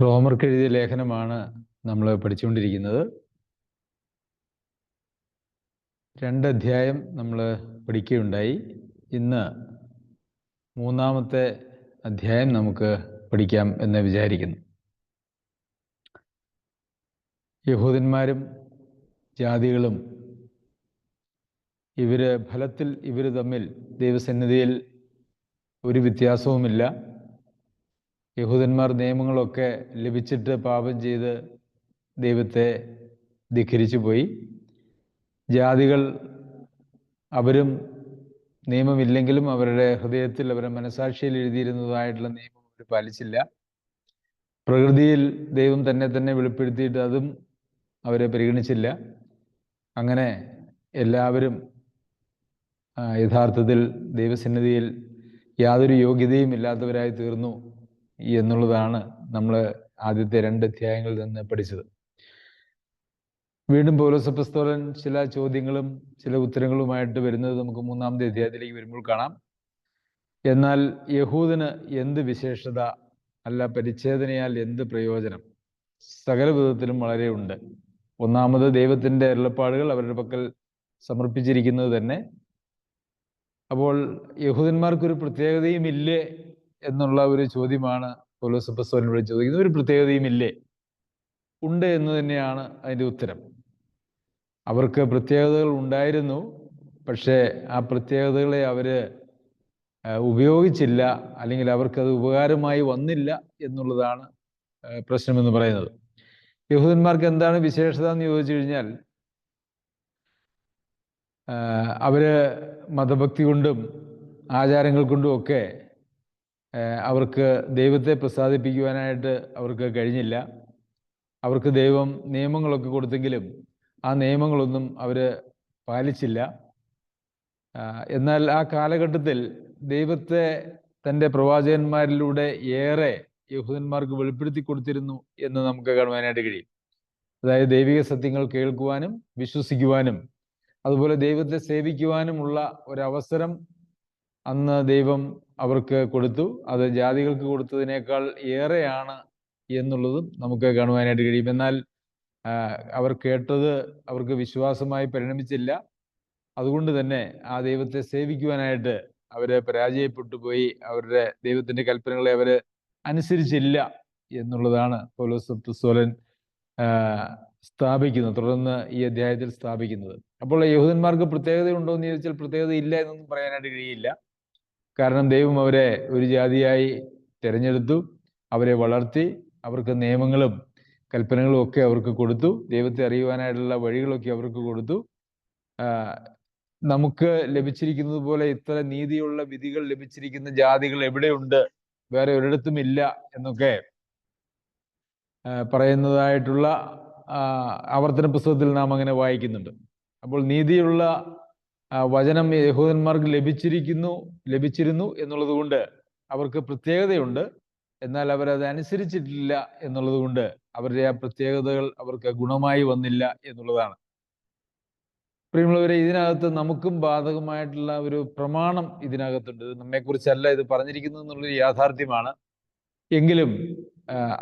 റോമർക്ക് എഴുതിയ ലേഖനമാണ് നമ്മൾ പഠിച്ചുകൊണ്ടിരിക്കുന്നത്. രണ്ട് അധ്യായം നമ്മൾ പഠിക്കുകയുണ്ടായി. ഇന്ന് മൂന്നാമത്തെ അധ്യായം നമുക്ക് പഠിക്കാം എന്ന് വിചാരിക്കുന്നു. യഹൂദന്മാരും ജാതികളും ഇവർ ഫലത്തിൽ ഇവർ തമ്മിൽ ദൈവസന്നിധിയിൽ ഒരു വ്യത്യാസവുമില്ല. യഹൂദന്മാർ നിയമങ്ങളൊക്കെ ലഭിച്ചിട്ട് പാപം ചെയ്ത് ദൈവത്തെ ധിഖരിച്ചു പോയി. ജാതികൾ അവരും നിയമമില്ലെങ്കിലും അവരുടെ ഹൃദയത്തിൽ അവരുടെ മനസാക്ഷിയിൽ എഴുതിയിരുന്നതായിട്ടുള്ള നിയമം അവർ പാലിച്ചില്ല. പ്രകൃതിയിൽ ദൈവം തന്നെ തന്നെ വെളിപ്പെടുത്തിയിട്ട് അതും അവരെ പരിഗണിച്ചില്ല. അങ്ങനെ എല്ലാവരും യഥാർത്ഥത്തിൽ ദൈവസന്നിധിയിൽ യാതൊരു യോഗ്യതയും ഇല്ലാത്തവരായി തീർന്നു. എന്നുള്ളതാണ് നമ്മൾ ആദ്യത്തെ രണ്ട് അധ്യായങ്ങളിൽ നിന്ന് പഠിച്ചത്. വീണ്ടും പൗലോസപ്പസ്തോലൻ ചില ചോദ്യങ്ങളും ചില ഉത്തരങ്ങളുമായിട്ട് വരുന്നത് നമുക്ക് മൂന്നാമത്തെ അധ്യായത്തിലേക്ക് വരുമ്പോൾ കാണാം. എന്നാൽ യഹൂദന് എന്ത് വിശേഷത? അല്ല പരിച്ഛേദനയാൽ എന്ത് പ്രയോജനം? സകല വിധത്തിലും വളരെ ഉണ്ട്. ഒന്നാമത് ദൈവത്തിന്റെ അരുളപ്പാടുകൾ അവരുടെ പക്കൽ സമർപ്പിച്ചിരിക്കുന്നത് തന്നെ. അപ്പോൾ യഹൂദന്മാർക്കൊരു പ്രത്യേകതയും ഇല്ലേ എന്നുള്ള ഒരു ചോദ്യമാണ് പൗലോസപ്പസ്തോലിനോട് ചോദിക്കുന്നത്. ഒരു പ്രത്യേകതയും ഇല്ലേ ഉണ്ട് എന്ന് തന്നെയാണ് അതിന്റെ ഉത്തരം. അവർക്ക് പ്രത്യേകതകൾ ഉണ്ടായിരുന്നു. പക്ഷേ ആ പ്രത്യേകതകളെ അവർ ഉപയോഗിച്ചില്ല. അല്ലെങ്കിൽ അവർക്കത് ഉപകാരമായി വന്നില്ല എന്നുള്ളതാണ് പ്രശ്നമെന്ന് പറയുന്നത്. യഹൂദന്മാർക്ക് എന്താണ് വിശേഷത എന്ന് ചോദിച്ചു കഴിഞ്ഞാൽ അവർ മതഭക്തി കൊണ്ടും ആചാരങ്ങൾ കൊണ്ടും ഒക്കെ അവർക്ക് ദൈവത്തെ പ്രസാദിപ്പിക്കുവാനായിട്ട് അവർക്ക് കഴിഞ്ഞില്ല. അവർക്ക് ദൈവം നിയമങ്ങളൊക്കെ കൊടുത്തെങ്കിലും ആ നിയമങ്ങളൊന്നും അവർ പാലിച്ചില്ല. എന്നാൽ ആ കാലഘട്ടത്തിൽ ദൈവത്തെ തന്റെ പ്രവാചകന്മാരിലൂടെ ഏറെ യഹൂദന്മാർക്ക് വെളിപ്പെടുത്തി കൊടുത്തിരുന്നു എന്ന് നമുക്ക് കാണുവാനായിട്ട് കഴിയും. അതായത് ദൈവിക സത്യങ്ങൾ കേൾക്കുവാനും വിശ്വസിക്കുവാനും അതുപോലെ ദൈവത്തെ സേവിക്കുവാനുമുള്ള ഒരവസരം അന്ന് ദൈവം അവർക്ക് കൊടുത്തു. അത് ജാതികൾക്ക് കൊടുത്തതിനേക്കാൾ ഏറെയാണ് എന്നുള്ളതും നമുക്ക് കാണുവാനായിട്ട് കഴിയും. എന്നാൽ അവർ കേട്ടത് അവർക്ക് വിശ്വാസമായി പരിണമിച്ചില്ല. അതുകൊണ്ട് തന്നെ ആ ദൈവത്തെ സേവിക്കുവാനായിട്ട് അവർ പരാജയപ്പെട്ടു പോയി. അവരുടെ ദൈവത്തിന്റെ കൽപ്പനകളെ അവർ അനുസരിച്ചില്ല എന്നുള്ളതാണ് പൗലോസോലൻ സ്ഥാപിക്കുന്നത് തുടർന്ന് ഈ അധ്യായത്തിൽ സ്ഥാപിക്കുന്നത്. അപ്പോൾ യഹൂദന്മാർക്ക് പ്രത്യേകത ഉണ്ടോ എന്ന് ചോദിച്ചാൽ പ്രത്യേകത ഇല്ല എന്നൊന്നും പറയാനായിട്ട് കഴിയില്ല. കാരണം ദൈവം അവരെ ഒരു ജാതിയായി തിരഞ്ഞെടുത്തു അവരെ വളർത്തി അവർക്ക് നിയമങ്ങളും കൽപ്പനകളും ഒക്കെ അവർക്ക് കൊടുത്തു ദൈവത്തെ അറിയുവാനായിട്ടുള്ള വഴികളൊക്കെ അവർക്ക് കൊടുത്തു. നമുക്ക് ലഭിച്ചിരിക്കുന്നത് പോലെ ഇത്ര നീതിയുള്ള വിധികൾ ലഭിച്ചിരിക്കുന്ന ജാതികൾ എവിടെയുണ്ട്? വേറെ ഒരിടത്തും ഇല്ല എന്നൊക്കെ പറയുന്നതായിട്ടുള്ള ആവർത്തന പുസ്തകത്തിൽ നാം അങ്ങനെ വായിക്കുന്നുണ്ട്. അപ്പോൾ നീതിയുള്ള വചനം യഹൂദന്മാർക്ക് ലഭിച്ചിരിക്കുന്നു ലഭിച്ചിരുന്നു എന്നുള്ളത് കൊണ്ട് അവർക്ക് പ്രത്യേകതയുണ്ട്. എന്നാൽ അവരത് അനുസരിച്ചിട്ടില്ല എന്നുള്ളത് കൊണ്ട് അവരുടെ ആ പ്രത്യേകതകൾ അവർക്ക് ഗുണമായി വന്നില്ല എന്നുള്ളതാണ്. പ്രിയമുള്ളവരെ ഇതിനകത്ത് നമുക്കും ബാധകമായിട്ടുള്ള ഒരു പ്രമാണം ഇതിനകത്തുണ്ട്. ഇത് നമ്മെക്കുറിച്ചല്ല ഇത് പറഞ്ഞിരിക്കുന്നത് എന്നുള്ളൊരു യാഥാർത്ഥ്യമാണ്. എങ്കിലും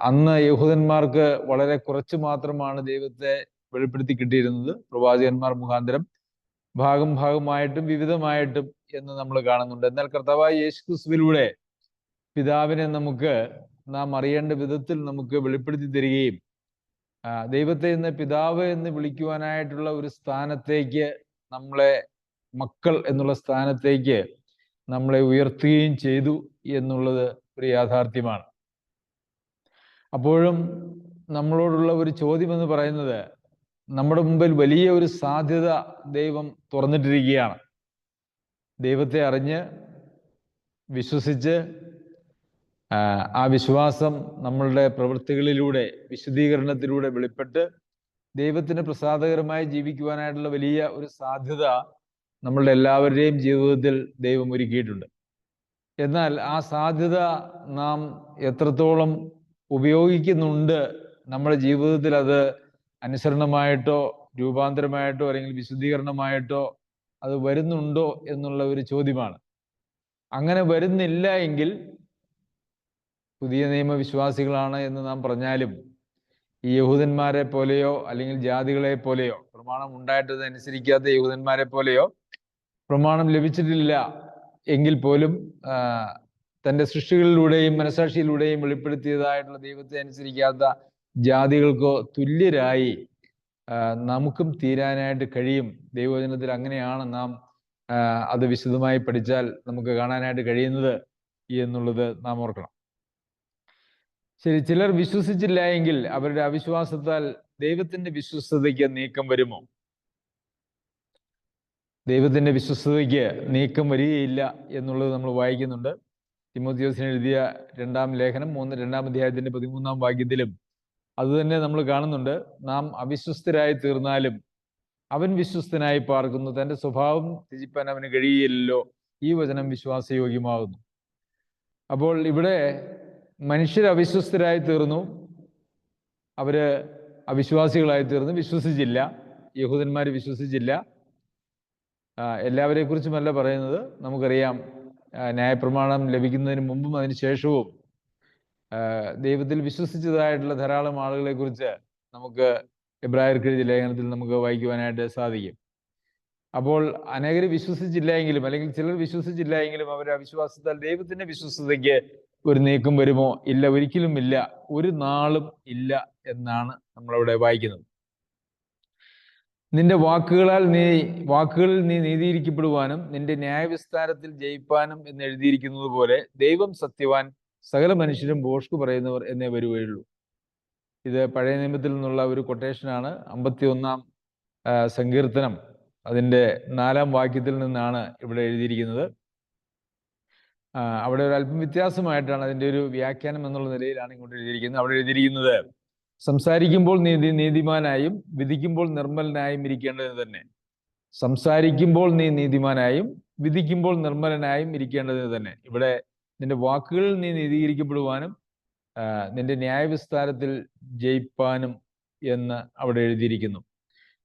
അന്ന് യഹൂദന്മാർക്ക് വളരെ കുറച്ച് മാത്രമാണ് ദൈവത്തെ വെളിപ്പെടുത്തി കിട്ടിയിരുന്നത്. പ്രവാചകന്മാർ മുഖാന്തരം. ഭാഗം ഭാഗമായിട്ടും വിവിധമായിട്ടും എന്ന് നമ്മൾ കാണുന്നുണ്ട്. എന്നാൽ കർത്താവായ യേശു ക്രിസ്തുവിലൂടെ പിതാവിനെ നമുക്ക് നാം അറിയേണ്ട വിധത്തിൽ നമുക്ക് വെളിപ്പെടുത്തി തരികയും ദൈവത്തെ ഇന്ന് പിതാവ് എന്ന് വിളിക്കുവാനായിട്ടുള്ള ഒരു സ്ഥാനത്തേക്ക് നമ്മളെ മക്കൾ എന്നുള്ള സ്ഥാനത്തേക്ക് നമ്മളെ ഉയർത്തുകയും ചെയ്തു എന്നുള്ളത് ഒരു യാഥാർത്ഥ്യമാണ്. അപ്പോഴും നമ്മളോടുള്ള ഒരു ചോദ്യം എന്ന് പറയുന്നത് നമ്മുടെ മുമ്പിൽ വലിയ ഒരു സാധ്യത ദൈവം തുറന്നിട്ടിരിക്കുകയാണ്. ദൈവത്തെ അറിഞ്ഞ് വിശ്വസിച്ച് ആ വിശ്വാസം നമ്മളുടെ പ്രവൃത്തികളിലൂടെ വിശദീകരണത്തിലൂടെ വെളിപ്പെട്ട് ദൈവത്തിന് പ്രസാദകരമായി ജീവിക്കുവാനായിട്ടുള്ള വലിയ ഒരു സാധ്യത നമ്മളുടെ എല്ലാവരുടെയും ജീവിതത്തിൽ ദൈവം ഒരുക്കിയിട്ടുണ്ട്. എന്നാൽ ആ സാധ്യത നാം എത്രത്തോളം ഉപയോഗിക്കുന്നുണ്ട് നമ്മുടെ ജീവിതത്തിൽ അത് അനുസരണമായിട്ടോ രൂപാന്തരമായിട്ടോ അല്ലെങ്കിൽ വിശുദ്ധീകരണമായിട്ടോ അത് വരുന്നുണ്ടോ എന്നുള്ള ഒരു ചോദ്യമാണ്. അങ്ങനെ വരുന്നില്ല എങ്കിൽ പുതിയ നിയമവിശ്വാസികളാണ് എന്ന് നാം പറഞ്ഞാലും ഈ യഹൂദന്മാരെ പോലെയോ അല്ലെങ്കിൽ ജാതികളെ പോലെയോ പ്രമാണം ഉണ്ടായിട്ടത് അനുസരിക്കാത്ത യഹൂദന്മാരെ പോലെയോ പ്രമാണം ലഭിച്ചിട്ടില്ല എങ്കിൽ പോലും തന്റെ സൃഷ്ടികളിലൂടെയും മനസാക്ഷിയിലൂടെയും വെളിപ്പെടുത്തിയതായിട്ടുള്ള ദൈവത്തെ അനുസരിക്കാത്ത ജാതികൾക്കോ തുല്യരായി നമുക്കും തീരാനായിട്ട് കഴിയും. ദൈവവചനത്തിൽ അങ്ങനെയാണ് നാം അത് വിശദമായി പഠിച്ചാൽ നമുക്ക് കാണാനായിട്ട് കഴിയുന്നത് എന്നുള്ളത് നാം ഓർക്കണം. ശരി ചിലർ വിശ്വസിച്ചില്ല എങ്കിൽ അവരുടെ അവിശ്വാസത്താൽ ദൈവത്തിന്റെ വിശ്വസ്തതയ്ക്ക് നീക്കം വരുമോ? ദൈവത്തിന്റെ വിശ്വസ്തതയ്ക്ക് നീക്കം വരികയില്ല എന്നുള്ളത് നമ്മൾ വായിക്കുന്നുണ്ട്. തിമോത്തിയോസിന് എഴുതിയ രണ്ടാം ലേഖനം മൂന്ന് രണ്ടാം അധ്യായത്തിന്റെ പതിമൂന്നാം വാക്യത്തിലും അതുതന്നെ നമ്മൾ കാണുന്നുണ്ട്. നാം അവിശ്വസ്തരായി തീർന്നാലും അവൻ വിശ്വസ്തനായി പാർക്കുന്നു. തന്റെ സ്വഭാവം ത്യജിപ്പാൻ അവന് കഴിയില്ലല്ലോ. ഈ വചനം വിശ്വാസയോഗ്യമാകുന്നു. അപ്പോൾ ഇവിടെ മനുഷ്യർ അവിശ്വസ്തരായി തീർന്നു. അവർ അവിശ്വാസികളായി തീർന്നു. വിശ്വസിച്ചില്ല. യഹൂദന്മാർ വിശ്വസിച്ചില്ല. ആ, എല്ലാവരെ കുറിച്ചുമല്ല പറയുന്നത്. നമുക്കറിയാം ന്യായപ്രമാണം ലഭിക്കുന്നതിന് മുമ്പും അതിന് ശേഷവും ദൈവത്തിൽ വിശ്വസിച്ചതായിട്ടുള്ള ധാരാളം ആളുകളെ കുറിച്ച് നമുക്ക് എബ്രായർക്ക് എഴുതിയ ലേഖനത്തിൽ നമുക്ക് വായിക്കുവാനായിട്ട് സാധിക്കും. അപ്പോൾ അനേകർ വിശ്വസിച്ചില്ല എങ്കിലും അല്ലെങ്കിൽ ചിലർ വിശ്വസിച്ചില്ല എങ്കിലും അവർ അവിശ്വാസത്താൽ ദൈവത്തിന്റെ വിശ്വസതയ്ക്ക് ഒരു നീക്കം വരുമോ? ഇല്ല ഒരിക്കലും ഇല്ല. ഒരു നാളും ഇല്ല എന്നാണ് നമ്മളവിടെ വായിക്കുന്നത്. നിന്റെ വാക്കുകളാൽ നീ വാക്കുകളിൽ നീ നീതിയിരിക്കപ്പെടുവാനും നിന്റെ ന്യായവിസ്താരത്തിൽ ജയിപ്പാനും എന്ന് എഴുതിയിരിക്കുന്നത് പോലെ ദൈവം സത്യവാൻ സകല മനുഷ്യരും ബോഷ്കു പറയുന്നവർ എന്നേ വരുകയുള്ളൂ. ഇത് പഴയ നിയമത്തിൽ നിന്നുള്ള ഒരു കൊട്ടേഷനാണ് അമ്പത്തി ഒന്നാം സങ്കീർത്തനം അതിന്റെ നാലാം വാക്യത്തിൽ നിന്നാണ് ഇവിടെ എഴുതിയിരിക്കുന്നത്. അവിടെ ഒരു അല്പം വ്യത്യാസമായിട്ടാണ് അതിന്റെ ഒരു വ്യാഖ്യാനം എന്നുള്ള നിലയിലാണ് ഇങ്ങോട്ട് എഴുതിയിരിക്കുന്നത്. അവിടെ എഴുതിയിരിക്കുന്നത് സംസാരിക്കുമ്പോൾ നീതി നീതിമാനായും വിധിക്കുമ്പോൾ നിർമ്മലനായും ഇരിക്കേണ്ടത് തന്നെ. സംസാരിക്കുമ്പോൾ നീ നീതിമാനായും വിധിക്കുമ്പോൾ നിർമ്മലനായും ഇരിക്കേണ്ടത് തന്നെ. ഇവിടെ നിന്റെ വാക്കുകളിൽ നീ നീതീകരിക്കപ്പെടുവാനും നിന്റെ ന്യായവിസ്താരത്തിൽ ജയിപ്പാനും എന്ന് അവിടെ എഴുതിയിരിക്കുന്നു.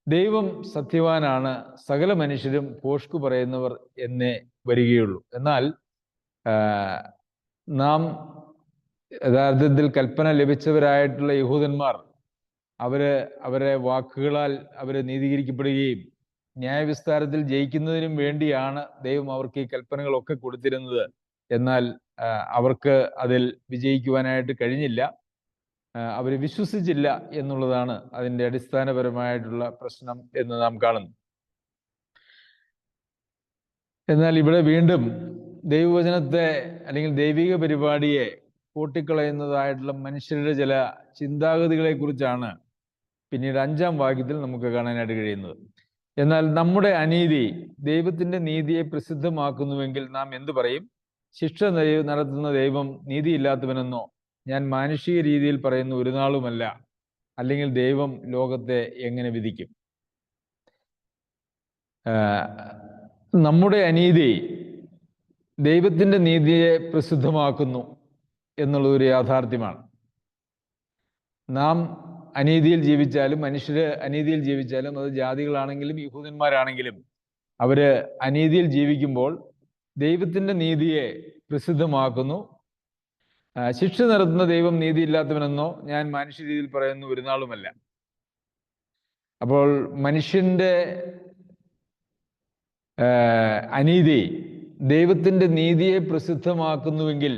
ദൈവം സത്യവാനാണ് സകല മനുഷ്യരും പോഷ്കു പറയുന്നവർ എന്നേ വരികയുള്ളൂ. എന്നാൽ നാം യഥാർത്ഥത്തിൽ കൽപ്പന ലഭിച്ചവരായിട്ടുള്ള യഹൂദന്മാർ അവർ അവരെ വാക്കുകളാൽ അവരെ നീതീകരിക്കപ്പെടുകയും ന്യായവിസ്താരത്തിൽ ജയിക്കുന്നതിനും വേണ്ടിയാണ് ദൈവം അവർക്ക് ഈ കൽപ്പനകളൊക്കെ കൊടുത്തിരുന്നത്. എന്നാൽ അവർക്ക് അതിൽ വിജയിക്കുവാനായിട്ട് കഴിഞ്ഞില്ല. അവർ വിശ്വസിച്ചില്ല എന്നുള്ളതാണ് അതിന്റെ അടിസ്ഥാനപരമായിട്ടുള്ള പ്രശ്നം എന്ന് നാം കാണുന്നു. എന്നാൽ ഇവിടെ വീണ്ടും ദൈവവചനത്തെ അല്ലെങ്കിൽ ദൈവിക പരിപാടിയെ കൂട്ടിക്കളയുന്നതായിട്ടുള്ള മനുഷ്യരുടെ ചില ചിന്താഗതികളെ കുറിച്ചാണ് പിന്നീട് അഞ്ചാം വാക്യത്തിൽ നമുക്ക് കാണാനായിട്ട് കഴിയുന്നത്. എന്നാൽ നമ്മുടെ അനീതി ദൈവത്തിന്റെ നീതിയെ പ്രസിദ്ധമാക്കുന്നുവെങ്കിൽ നാം എന്തു പറയും? ശിക്ഷ നടത്തുന്ന ദൈവം നീതിയില്ലാത്തവനെന്നോ ഞാൻ മാനുഷിക രീതിയിൽ പറയുന്ന ഒരു നാളുമല്ല അല്ലെങ്കിൽ ദൈവം ലോകത്തെ എങ്ങനെ വിധിക്കും? നമ്മുടെ അനീതി ദൈവത്തിന്റെ നീതിയെ പ്രസിദ്ധമാക്കുന്നു എന്നുള്ളത് ഒരു യാഥാർത്ഥ്യമാണ്. നാം അനീതിയിൽ ജീവിച്ചാലും മനുഷ്യര് അനീതിയിൽ ജീവിച്ചാലും അത് ജാതികളാണെങ്കിലും യഹൂദന്മാരാണെങ്കിലും അവർ അനീതിയിൽ ജീവിക്കുമ്പോൾ ദൈവത്തിന്റെ നീതിയെ പ്രസിദ്ധമാക്കുന്നു. ശിക്ഷ നടത്തുന്ന ദൈവം നീതിയില്ലാത്തവനെന്നോ ഞാൻ മനുഷ്യ രീതിയിൽ പറയുന്ന ഒരു നാളുമല്ല അപ്പോൾ മനുഷ്യന്റെ അനീതി ദൈവത്തിന്റെ നീതിയെ പ്രസിദ്ധമാക്കുന്നുവെങ്കിൽ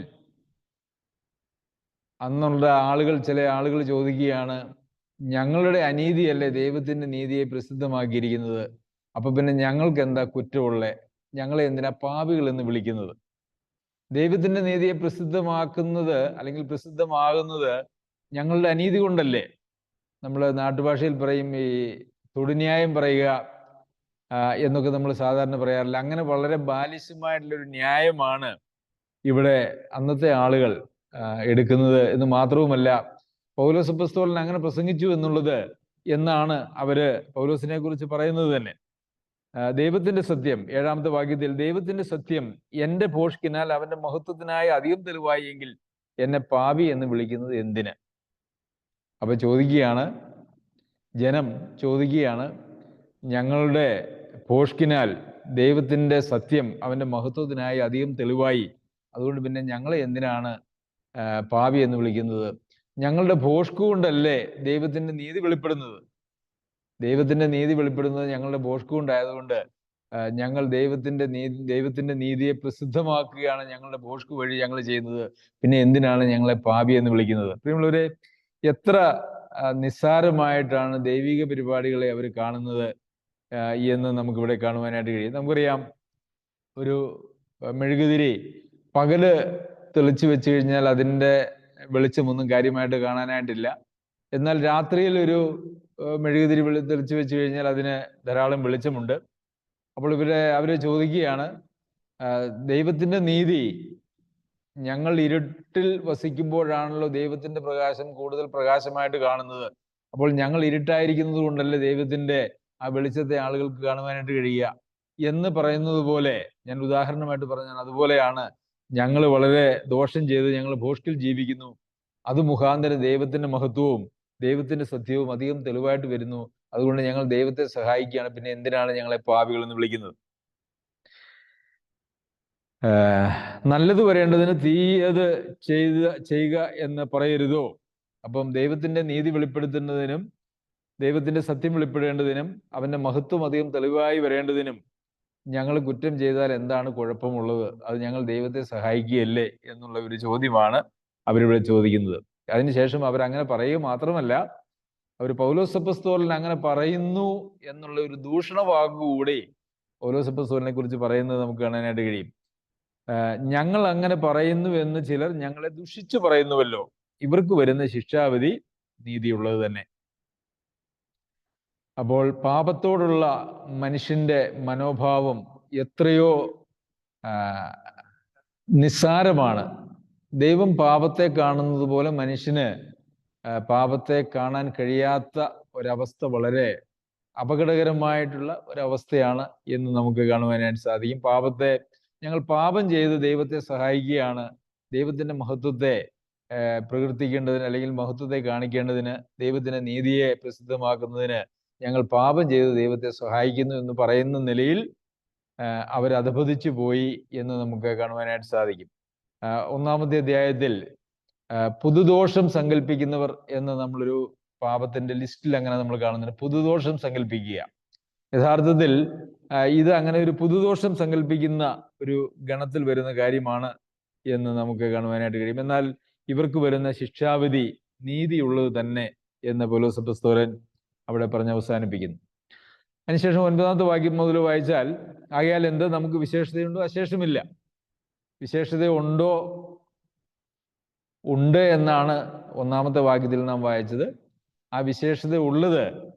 അന്നുള്ള ആളുകൾ ചില ആളുകൾ ചോദിക്കുകയാണ് ഞങ്ങളുടെ അനീതിയല്ലേ ദൈവത്തിന്റെ നീതിയെ പ്രസിദ്ധമാക്കിയിരിക്കുന്നത്? അപ്പൊ പിന്നെ ഞങ്ങൾക്ക് എന്താ കുറ്റമുള്ളേ? ഞങ്ങളെ എന്തിനാ പാപികൾ എന്ന് വിളിക്കുന്നത്? ദൈവത്തിന്റെ നീതിയെ പ്രസിദ്ധമാക്കുന്നത് അല്ലെങ്കിൽ പ്രസിദ്ധമാകുന്നത് ഞങ്ങളുടെ അനീതി കൊണ്ടല്ലേ? നമ്മൾ നാട്ടുഭാഷയിൽ പറയും ഈ തൊടുന്യായം പറയുക എന്നൊക്കെ നമ്മൾ സാധാരണ പറയാറില്ല. അങ്ങനെ വളരെ ബാലിശ്യമായിട്ടുള്ളൊരു ന്യായമാണ് ഇവിടെ അന്നത്തെ ആളുകൾ എടുക്കുന്നത് എന്ന് മാത്രവുമല്ല പൗലോസ് അപ്പോസ്തലൻ അങ്ങനെ പ്രസംഗിച്ചു എന്നുള്ളത് എന്നാണ് അവർ പൗലോസിനെ കുറിച്ച് പറയുന്നത് തന്നെ. ദൈവത്തിന്റെ സത്യം ഏഴാമത്തെ വാക്യത്തിൽ ദൈവത്തിന്റെ സത്യം എന്റെ പോഷ്കിനാൽ അവന്റെ മഹത്വത്തിനായി അധികം തെളിവായി എങ്കിൽ എന്നെ പാപി എന്ന് വിളിക്കുന്നത് എന്തിന്? അപ്പൊ ചോദിക്കുകയാണ് ജനം ചോദിക്കുകയാണ് ഞങ്ങളുടെ പോഷ്കിനാൽ ദൈവത്തിന്റെ സത്യം അവന്റെ മഹത്വത്തിനായി അധികം തെളിവായി അതുകൊണ്ട് പിന്നെ ഞങ്ങളെ എന്തിനാണ് പാവി എന്ന് വിളിക്കുന്നത്? ഞങ്ങളുടെ പോഷ്കുകൊണ്ടല്ലേ ദൈവത്തിന്റെ നീതി വെളിപ്പെടുന്നത്? ദൈവത്തിന്റെ നീതി വെളിപ്പെടുന്നത് ഞങ്ങളുടെ ബോഷ്കുണ്ടായതുകൊണ്ട് ഞങ്ങൾ ദൈവത്തിന്റെ നീതി ദൈവത്തിന്റെ നീതിയെ പ്രസിദ്ധമാക്കുകയാണ് ഞങ്ങളുടെ ബോഷ്കു വഴി ഞങ്ങൾ ചെയ്യുന്നത്. പിന്നെ എന്തിനാണ് ഞങ്ങളെ പാപി എന്ന് വിളിക്കുന്നത്? പ്രിയമുള്ളവരെ എത്ര നിസ്സാരമായിട്ടാണ് ദൈവിക പരിപാടികളെ അവർ കാണുന്നത് എന്ന് നമുക്ക് ഇവിടെ കാണുവാനായിട്ട് കഴിയും. നമുക്കറിയാം ഒരു മെഴുകുതിരി പകൽ തെളിച്ചു വെച്ച് കഴിഞ്ഞാൽ അതിന്റെ വെളിച്ചമൊന്നും കാര്യമായിട്ട് കാണാനായിട്ടില്ല. എന്നാൽ രാത്രിയിൽ ഒരു മെഴുകുതിരി വെളി തെളിച്ചു വെച്ച് കഴിഞ്ഞാൽ അതിന് ധാരാളം വെളിച്ചമുണ്ട്. അപ്പോൾ ഇവരെ അവരെ ചോദിക്കുകയാണ് ദൈവത്തിന്റെ നീതി ഞങ്ങൾ ഇരുട്ടിൽ വസിക്കുമ്പോഴാണല്ലോ ദൈവത്തിന്റെ പ്രകാശം കൂടുതൽ പ്രകാശമായിട്ട് കാണുന്നത്. അപ്പോൾ ഞങ്ങൾ ഇരുട്ടായിരിക്കുന്നത് കൊണ്ടല്ലേ ദൈവത്തിന്റെ ആ വെളിച്ചത്തെ ആളുകൾക്ക് കാണുവാനായിട്ട് കഴിയുക എന്ന് പറയുന്നത് പോലെ ഞാൻ ഉദാഹരണമായിട്ട് പറഞ്ഞാൽ അതുപോലെയാണ് ഞങ്ങൾ വളരെ ദോഷം ചെയ്ത് ഞങ്ങൾ ഭോഷ്കിൽ ജീവിക്കുന്നു. അത് മുഖാന്തരം ദൈവത്തിന്റെ മഹത്വവും ദൈവത്തിന്റെ സത്യവും അധികം തെളിവായിട്ട് വരുന്നു. അതുകൊണ്ട് ഞങ്ങൾ ദൈവത്തെ സഹായിക്കുകയാണ്. പിന്നെ എന്തിനാണ് ഞങ്ങളെ പാവികൾ എന്ന് വിളിക്കുന്നത്? നല്ലത് വരേണ്ടതിന് തീയത് ചെയ്ത ചെയ്യുക എന്ന് പറയരുതോ? അപ്പം ദൈവത്തിന്റെ നീതി വെളിപ്പെടുത്തുന്നതിനും ദൈവത്തിന്റെ സത്യം വെളിപ്പെടേണ്ടതിനും അവന്റെ മഹത്വം അധികം തെളിവായി വരേണ്ടതിനും ഞങ്ങൾ കുറ്റം ചെയ്താൽ എന്താണ് കുഴപ്പമുള്ളത്? അത് ഞങ്ങൾ ദൈവത്തെ സഹായിക്കുകയല്ലേ എന്നുള്ള ഒരു ചോദ്യമാണ് അവരിവിടെ ചോദിക്കുന്നത്. അതിനുശേഷം അവരങ്ങനെ പറയുക മാത്രമല്ല അവർ പൗലോസപ്പസ്തോലൻ അങ്ങനെ പറയുന്നു എന്നുള്ള ഒരു ദൂഷണ വാക്കുകൂടി പൗലോസപ്പസ്തോലിനെ കുറിച്ച് പറയുന്നത് നമുക്ക് കാണാനായിട്ട് കഴിയും. ഞങ്ങൾ അങ്ങനെ പറയുന്നു എന്ന് ചിലർ ഞങ്ങളെ ദുഷിച്ചു പറയുന്നുവല്ലോ. ഇവർക്ക് വരുന്ന ശിക്ഷാവിധി നീതിയുള്ളത് തന്നെ. അപ്പോൾ പാപത്തോടുള്ള മനുഷ്യന്റെ മനോഭാവം എത്രയോ നിസ്സാരമാണ്. ദൈവം പാപത്തെ കാണുന്നത് പോലെ മനുഷ്യന് പാപത്തെ കാണാൻ കഴിയാത്ത ഒരവസ്ഥ വളരെ അപകടകരമായിട്ടുള്ള ഒരവസ്ഥയാണ് എന്ന് നമുക്ക് കാണുവാനായിട്ട് സാധിക്കും. പാപത്തെ ഞങ്ങൾ പാപം ചെയ്ത് ദൈവത്തെ സഹായിക്കുകയാണ്. ദൈവത്തിന്റെ മഹത്വത്തെ പ്രകീർത്തിക്കേണ്ടതിന് അല്ലെങ്കിൽ മഹത്വത്തെ കാണിക്കേണ്ടതിന് ദൈവത്തിന്റെ നീതിയെ പ്രസിദ്ധമാക്കുന്നതിന് ഞങ്ങൾ പാപം ചെയ്ത് ദൈവത്തെ സഹായിക്കുന്നു എന്ന് പറയുന്ന നിലയിൽ അവരധപതിച്ചു പോയി എന്ന് നമുക്ക് കാണുവാനായിട്ട് സാധിക്കും. ഒന്നാമത്തെ അധ്യായത്തിൽ പുതുദോഷം സങ്കല്പിക്കുന്നവർ എന്ന് നമ്മളൊരു പാപത്തിന്റെ ലിസ്റ്റിൽ അങ്ങനെ നമ്മൾ കാണുന്നുണ്ട്. പുതുദോഷം സങ്കല്പിക്കുക യഥാർത്ഥത്തിൽ ഇത് അങ്ങനെ ഒരു പുതുദോഷം സങ്കല്പിക്കുന്ന ഒരു ഗണത്തിൽ വരുന്ന കാര്യമാണ് എന്ന് നമുക്ക് കാണുവാനായിട്ട് കഴിയും. എന്നാൽ ഇവർക്ക് വരുന്ന ശിക്ഷാവിധി നീതിയുള്ളത് തന്നെ എന്ന് പോലോസപ്പസ്തോലൻ അവിടെ പറഞ്ഞ് അവസാനിപ്പിക്കുന്നു. അതിനുശേഷം ഒൻപതാമത്തെ വാക്യം മുതൽ വായിച്ചാൽ ആകയാൽ എന്ത്? നമുക്ക് വിശേഷതയുണ്ടോ? അശേഷമില്ല. വിശേഷത ഉണ്ടോ? ഉണ്ട് എന്നാണ് ഒന്നാമത്തെ വാക്യത്തിൽ നാം വായിച്ചത്. ആ വിശേഷത ഉള്ളത്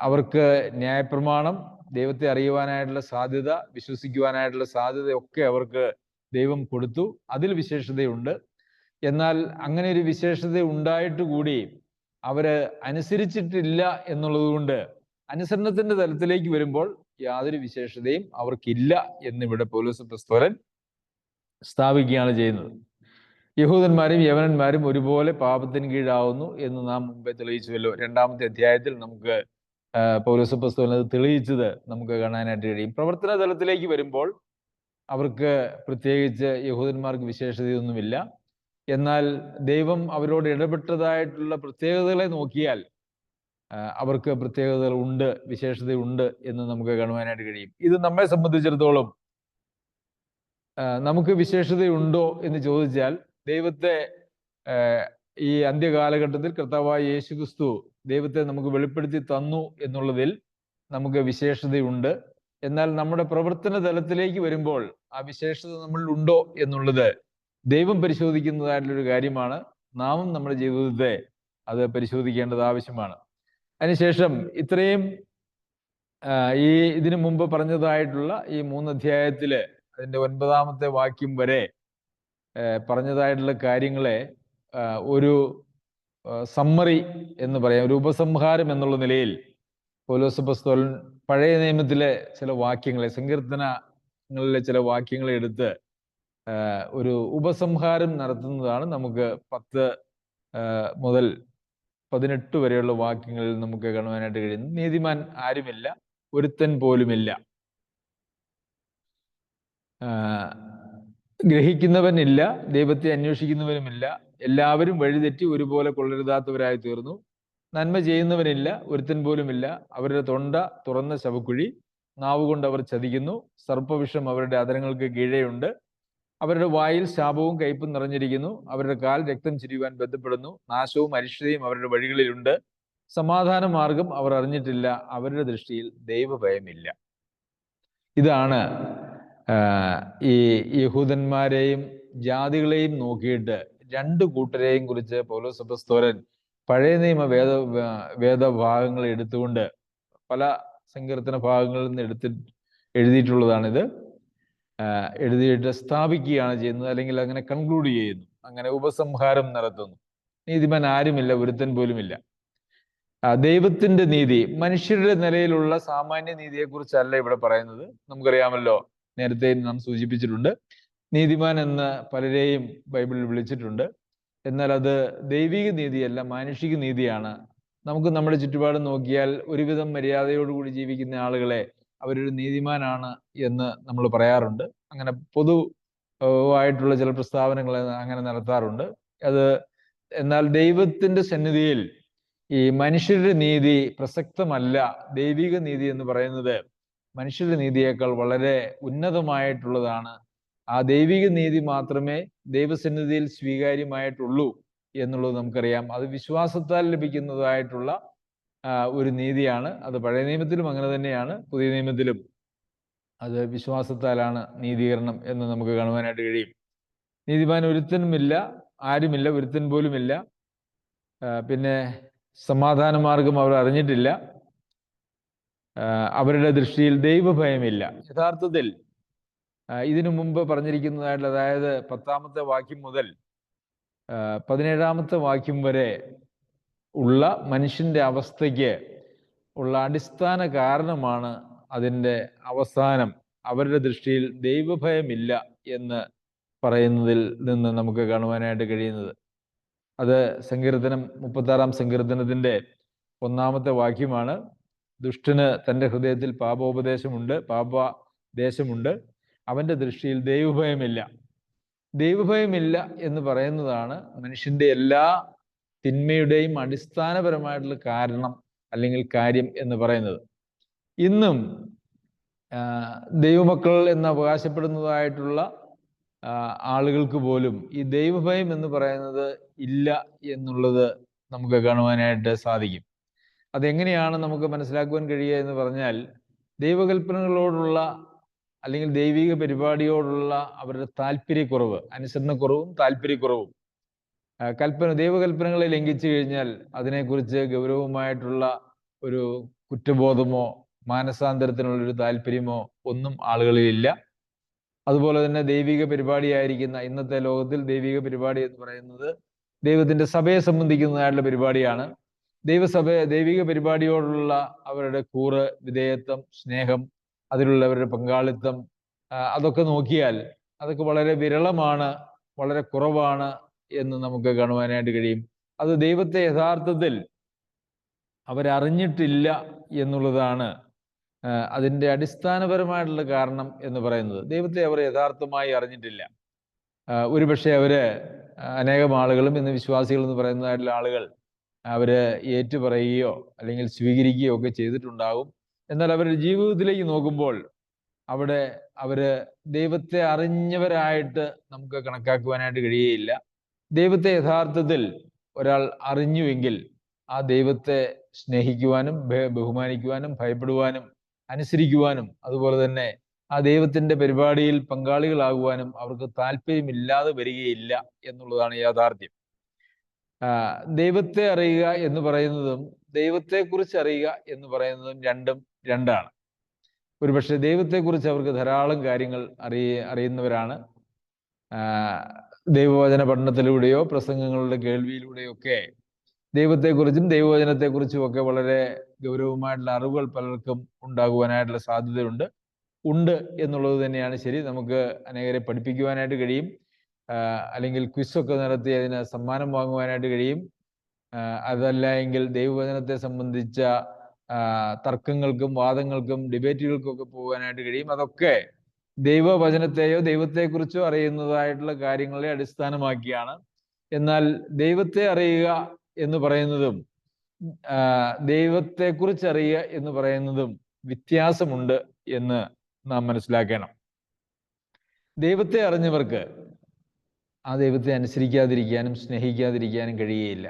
അവർക്ക് ന്യായപ്രമാണം ദൈവത്തെ അറിയുവാനായിട്ടുള്ള സാധ്യത വിശ്വസിക്കുവാനായിട്ടുള്ള സാധ്യതയൊക്കെ അവർക്ക് ദൈവം കൊടുത്തു. അതിൽ വിശേഷതയുണ്ട്. എന്നാൽ അങ്ങനെ ഒരു വിശേഷത ഉണ്ടായിട്ട് കൂടി അവർ അനുസരിച്ചിട്ടില്ല എന്നുള്ളത് കൊണ്ട് അനുസരണത്തിന്റെ തലത്തിലേക്ക് വരുമ്പോൾ യാതൊരു വിശേഷതയും അവർക്കില്ല എന്നിവിടെ പോലീസ് പ്രസ്തോരൻ സ്ഥാപിക്കുകയാണ് ചെയ്യുന്നത്. യഹൂദന്മാരും യവനന്മാരും ഒരുപോലെ പാപത്തിന് കീഴാവുന്നു എന്ന് നാം മുമ്പേ തെളിയിച്ചുവല്ലോ. രണ്ടാമത്തെ അധ്യായത്തിൽ നമുക്ക് പൗലോസ് പുസ്തകം അത് തെളിയിച്ചത് നമുക്ക് കാണാനായിട്ട് കഴിയും. പ്രവർത്തന തലത്തിലേക്ക് വരുമ്പോൾ അവർക്ക് പ്രത്യേകിച്ച് യഹൂദന്മാർക്ക് വിശേഷതയൊന്നുമില്ല. എന്നാൽ ദൈവം അവരോട് ഇടപെട്ടതായിട്ടുള്ള പ്രത്യേകതകളെ നോക്കിയാൽ അവർക്ക് പ്രത്യേകതകൾ ഉണ്ട് വിശേഷതയുണ്ട് എന്ന് നമുക്ക് കാണുവാനായിട്ട് കഴിയും. ഇത് നമ്മെ സംബന്ധിച്ചിടത്തോളം നമുക്ക് വിശേഷതയുണ്ടോ എന്ന് ചോദിച്ചാൽ ദൈവത്തെ ഈ അന്ത്യകാലഘട്ടത്തിൽ കർത്താവായ യേശു ക്രിസ്തു ദൈവത്തെ നമുക്ക് വെളിപ്പെടുത്തി തന്നു എന്നുള്ളതിൽ നമുക്ക് വിശേഷതയുണ്ട്. എന്നാൽ നമ്മുടെ പ്രവർത്തന തലത്തിലേക്ക് വരുമ്പോൾ ആ വിശേഷത നമ്മളിൽ ഉണ്ടോ എന്നുള്ളത് ദൈവം പരിശോധിക്കുന്നതായിട്ടുള്ളൊരു കാര്യമാണ്. നാമും നമ്മുടെ ജീവിതത്തെ അത് പരിശോധിക്കേണ്ടത് ആവശ്യമാണ്. അതിനുശേഷം ഇത്രയും ഈ ഇതിനു മുമ്പ് പറഞ്ഞതായിട്ടുള്ള ഈ മൂന്ന് അധ്യായത്തിൽ അതിന്റെ ഒൻപതാമത്തെ വാക്യം വരെ പറഞ്ഞതായിട്ടുള്ള കാര്യങ്ങളെ ഒരു സമ്മറി എന്ന് പറയാം ഒരു ഉപസംഹാരം എന്നുള്ള നിലയിൽ പൗലോസ് പുസ്തകൻ പഴയ നിയമത്തിലെ ചില വാക്യങ്ങളെ സങ്കീർത്തനങ്ങളിലെ ചില വാക്യങ്ങളെ എടുത്ത് ഒരു ഉപസംഹാരം നടത്തുന്നതാണ് നമുക്ക് പത്ത് മുതൽ പതിനെട്ട് വരെയുള്ള വാക്യങ്ങളിൽ നമുക്ക് കാണുവാനായിട്ട് കഴിയുന്നത്. നീതിമാൻ ആരുമില്ല ഒരുത്തൻ പോലുമില്ല. ഗ്രഹിക്കുന്നവനില്ല ദൈവത്തെ അന്വേഷിക്കുന്നവനുമില്ല എല്ലാവരും വഴിതെറ്റി ഒരുപോലെ കൊള്ളരുതാത്തവരായി തീർന്നു നന്മ ചെയ്യുന്നവനില്ല ഒരുത്തൻ പോലുമില്ല അവരുടെ തൊണ്ട തുറന്ന ശവക്കുഴി നാവുകൊണ്ട് അവർ ചതിക്കുന്നു. സർപ്പവിഷം അവരുടെ അതരങ്ങൾക്ക് കീഴെയുണ്ട്. അവരുടെ വായിൽ ശാപവും കയ്പും നിറഞ്ഞിരിക്കുന്നു. അവരുടെ കാൽ രക്തം ചിരിയുവാൻ ബന്ധപ്പെടുന്നു. നാശവും അരിഷ്ടതയും അവരുടെ വഴികളിലുണ്ട്. സമാധാന മാർഗം അവർ അറിഞ്ഞിട്ടില്ല. അവരുടെ ദൃഷ്ടിയിൽ ദൈവഭയമില്ല. ഇതാണ് ഈ യഹൂദന്മാരെയും ജാതികളെയും നോക്കിയിട്ട് രണ്ട് കൂട്ടരെയും കുറിച്ച് പൗലോസ് അപ്പസ്തോലൻ പഴയ നിയമ വേദ വേദഭാഗങ്ങൾ എടുത്തുകൊണ്ട് പല സങ്കീർത്തന ഭാഗങ്ങളിൽ നിന്ന് എടുത്തി എഴുതിയിട്ടുള്ളതാണിത്. എഴുതിയിട്ട് സ്ഥാപിക്കുകയാണ് ചെയ്യുന്നത് അല്ലെങ്കിൽ അങ്ങനെ കൺക്ലൂഡ് ചെയ്യുന്നു. അങ്ങനെ ഉപസംഹാരം നടത്തുന്നു. നീതിമാൻ ആരുമില്ല ഒരുത്തൻ പോലുമില്ല. ദൈവത്തിന്റെ നീതി മനുഷ്യരുടെ നിലയിലുള്ള സാമാന്യ നീതിയെക്കുറിച്ചല്ല ഇവിടെ പറയുന്നത്. നമുക്കറിയാമല്ലോ നേരത്തെ നാം സൂചിപ്പിച്ചിട്ടുണ്ട്. നീതിമാൻ എന്ന് പലരെയും ബൈബിളിൽ വിളിച്ചിട്ടുണ്ട്. എന്നാൽ അത് ദൈവിക നീതിയല്ല മാനുഷിക നീതിയാണ്. നമുക്ക് നമ്മുടെ ചുറ്റുപാട് നോക്കിയാൽ ഒരുവിധം മര്യാദയോടുകൂടി ജീവിക്കുന്ന ആളുകളെ അവരൊരു നീതിമാനാണ് എന്ന് നമ്മൾ പറയാറുണ്ട്. അങ്ങനെ പൊതു ആയിട്ടുള്ള ചില പ്രസ്താവനകൾ അങ്ങനെ നടത്താറുണ്ട്. അത് എന്നാൽ ദൈവത്തിന്റെ സന്നിധിയിൽ ഈ മനുഷ്യരുടെ നീതി പ്രസക്തമല്ല ദൈവിക നീതി എന്ന് പറയുന്നത് മനുഷ്യരുടെ നീതിയേക്കാൾ വളരെ ഉന്നതമായിട്ടുള്ളതാണ്. ആ ദൈവിക നീതി മാത്രമേ ദൈവസന്നിധിയിൽ സ്വീകാര്യമായിട്ടുള്ളൂ എന്നുള്ളത് നമുക്കറിയാം. അത് വിശ്വാസത്താൽ ലഭിക്കുന്നതായിട്ടുള്ള ഒരു നീതിയാണ്. അത് പഴയ നിയമത്തിലും അങ്ങനെ തന്നെയാണ്. പുതിയ നിയമത്തിലും അത് വിശ്വാസത്താലാണ് നീതീകരണം എന്ന് നമുക്ക് കാണുവാനായിട്ട് കഴിയും. നീതിമാൻ ഒരുത്തനുമില്ല ആരുമില്ല ഒരുത്തൻ പോലുമില്ല. പിന്നെ സമാധാന മാർഗം അവർ അറിഞ്ഞിട്ടില്ല. അവരുടെ ദൃഷ്ടിയിൽ ദൈവഭയമില്ല. യഥാർത്ഥത്തിൽ ഇതിനു മുമ്പ് പറഞ്ഞിരിക്കുന്നതായിട്ടുള്ള അതായത് പത്താമത്തെ വാക്യം മുതൽ പതിനേഴാമത്തെ വാക്യം വരെ ഉള്ള മനുഷ്യന്റെ അവസ്ഥയ്ക്ക് ഉള്ള അടിസ്ഥാന കാരണമാണ് അതിന്റെ അവസാനം. അവരുടെ ദൃഷ്ടിയിൽ ദൈവഭയമില്ല എന്ന് പറയുന്നതിൽ നിന്ന് നമുക്ക് കാണുവാനായിട്ട് കഴിയുന്നത്. അത് സങ്കീർത്തനം മുപ്പത്താറാം സങ്കീർത്തനത്തിന്റെ ഒന്നാമത്തെ വാക്യമാണ്. ദുഷ്ടന് തന്റെ ഹൃദയത്തിൽ പാപോപദേശമുണ്ട് പാപദേശമുണ്ട് അവന്റെ ദൃഷ്ടിയിൽ ദൈവഭയമില്ല. ദൈവഭയമില്ല എന്ന് പറയുന്നതാണ് മനുഷ്യന്റെ എല്ലാ തിന്മയുടെയും അടിസ്ഥാനപരമായിട്ടുള്ള കാരണം അല്ലെങ്കിൽ കാര്യം എന്ന് പറയുന്നത്. ഇന്നും ദൈവമക്കൾ എന്ന് അവകാശപ്പെടുന്നതായിട്ടുള്ള ആളുകൾക്ക് പോലും ഈ ദൈവഭയം എന്ന് പറയുന്നത് ഇല്ല എന്നുള്ളത് നമുക്ക് കാണുവാനായിട്ട് സാധിക്കും. അതെങ്ങനെയാണ് നമുക്ക് മനസ്സിലാക്കുവാൻ കഴിയുക എന്ന് പറഞ്ഞാൽ ദൈവകൽപ്പനകളോടുള്ള അല്ലെങ്കിൽ ദൈവിക പരിപാടിയോടുള്ള അവരുടെ താല്പര്യക്കുറവ് അനുസരണക്കുറവും താല്പര്യക്കുറവും. കൽപ്പന ദൈവകൽപ്പനകളെ ലംഘിച്ചു കഴിഞ്ഞാൽ അതിനെക്കുറിച്ച് ഗൗരവമായിട്ടുള്ള ഒരു കുറ്റബോധമോ മാനസാന്തരത്തിനുള്ള ഒരു താല്പര്യമോ ഒന്നും ആളുകളിലില്ല അതുപോലെ തന്നെ ദൈവിക പരിപാടിയായിരിക്കുന്ന ഇന്നത്തെ ലോകത്തിൽ ദൈവിക പരിപാടി എന്ന് പറയുന്നത് ദൈവത്തിന്റെ സഭയെ സംബന്ധിക്കുന്നതായിട്ടുള്ള പരിപാടിയാണ്. ദൈവസഭ ദൈവിക പരിപാടിയോടുള്ള അവരുടെ കൂറ് വിധേയത്വം സ്നേഹം അതിലുള്ളവരുടെ പങ്കാളിത്തം അതൊക്കെ നോക്കിയാൽ അതൊക്കെ വളരെ വിരളമാണ് വളരെ കുറവാണ് എന്ന് നമുക്ക് കാണുവാനായിട്ട് കഴിയും. അത് ദൈവത്തെ യഥാർത്ഥത്തിൽ അവരറിഞ്ഞിട്ടില്ല എന്നുള്ളതാണ് അതിന്റെ അടിസ്ഥാനപരമായിട്ടുള്ള കാരണം എന്ന് പറയുന്നത്. ദൈവത്തെ അവർ യഥാർത്ഥമായി അറിഞ്ഞിട്ടില്ല. ഒരുപക്ഷെ അവർ അനേകം ആളുകളും ഇന്ന് വിശ്വാസികൾ എന്ന് പറയുന്നതായിട്ടുള്ള ആളുകൾ അവർ ഏറ്റുപറയുകയോ അല്ലെങ്കിൽ സ്വീകരിക്കുകയോ ഒക്കെ ചെയ്തിട്ടുണ്ടാകും. എന്നാൽ അവരുടെ ജീവിതത്തിലേക്ക് നോക്കുമ്പോൾ അവിടെ അവർ ദൈവത്തെ അറിഞ്ഞവരായിട്ട് നമുക്ക് കണക്കാക്കുവാനായിട്ട് കഴിയുകയില്ല. ദൈവത്തെ യഥാർത്ഥത്തിൽ ഒരാൾ അറിഞ്ഞുവെങ്കിൽ ആ ദൈവത്തെ സ്നേഹിക്കുവാനും ബഹുമാനിക്കുവാനും ഭയപ്പെടുവാനും അനുസരിക്കുവാനും അതുപോലെ തന്നെ ആ ദൈവത്തിന്റെ പരിപാടിയിൽ പങ്കാളികളാകുവാനും അവർക്ക് താല്പര്യമില്ലാതെ വരികയില്ല എന്നുള്ളതാണ് യാഥാർത്ഥ്യം. ദൈവത്തെ അറിയുക എന്ന് പറയുന്നതും ദൈവത്തെ കുറിച്ച് അറിയുക എന്ന് പറയുന്നതും രണ്ടും രണ്ടാണ്. ഒരുപക്ഷെ ദൈവത്തെക്കുറിച്ച് അവർക്ക് ധാരാളം കാര്യങ്ങൾ അറിയ അറിയുന്നവരാണ്. ദൈവവചന പഠനത്തിലൂടെയോ പ്രസംഗങ്ങളുടെ കേൾവിയിലൂടെയോ ഒക്കെ ദൈവത്തെക്കുറിച്ചും ദൈവവചനത്തെക്കുറിച്ചും ഒക്കെ വളരെ ഗൗരവമായിട്ടുള്ള അറിവുകൾ പലർക്കും ഉണ്ടാകുവാനായിട്ടുള്ള സാധ്യതയുണ്ട്. ഉണ്ട് എന്നുള്ളത് തന്നെയാണ് ശരി. നമുക്ക് അനേകരെ പഠിപ്പിക്കുവാനായിട്ട് കഴിയും. അല്ലെങ്കിൽ ക്വിസൊക്കെ നടത്തി അതിന് സമ്മാനം വാങ്ങുവാനായിട്ട് കഴിയും. അതല്ല എങ്കിൽ ദൈവവചനത്തെ സംബന്ധിച്ച തർക്കങ്ങൾക്കും വാദങ്ങൾക്കും ഡിബേറ്റുകൾക്കൊക്കെ പോകാനായിട്ട് കഴിയും. അതൊക്കെ ദൈവവചനത്തെയോ ദൈവത്തെക്കുറിച്ചോ അറിയുന്നതായിട്ടുള്ള കാര്യങ്ങളെ അടിസ്ഥാനമാക്കിയാണ്. എന്നാൽ ദൈവത്തെ അറിയുക എന്ന് പറയുന്നതും ദൈവത്തെക്കുറിച്ച് അറിയുക എന്ന് പറയുന്നതും വ്യത്യാസമുണ്ട് എന്ന് നാം മനസ്സിലാക്കണം. ദൈവത്തെ അറിഞ്ഞവർക്ക് ആ ദൈവത്തെ അനുസരിക്കാതിരിക്കാനും സ്നേഹിക്കാതിരിക്കാനും കഴിയുകയില്ല.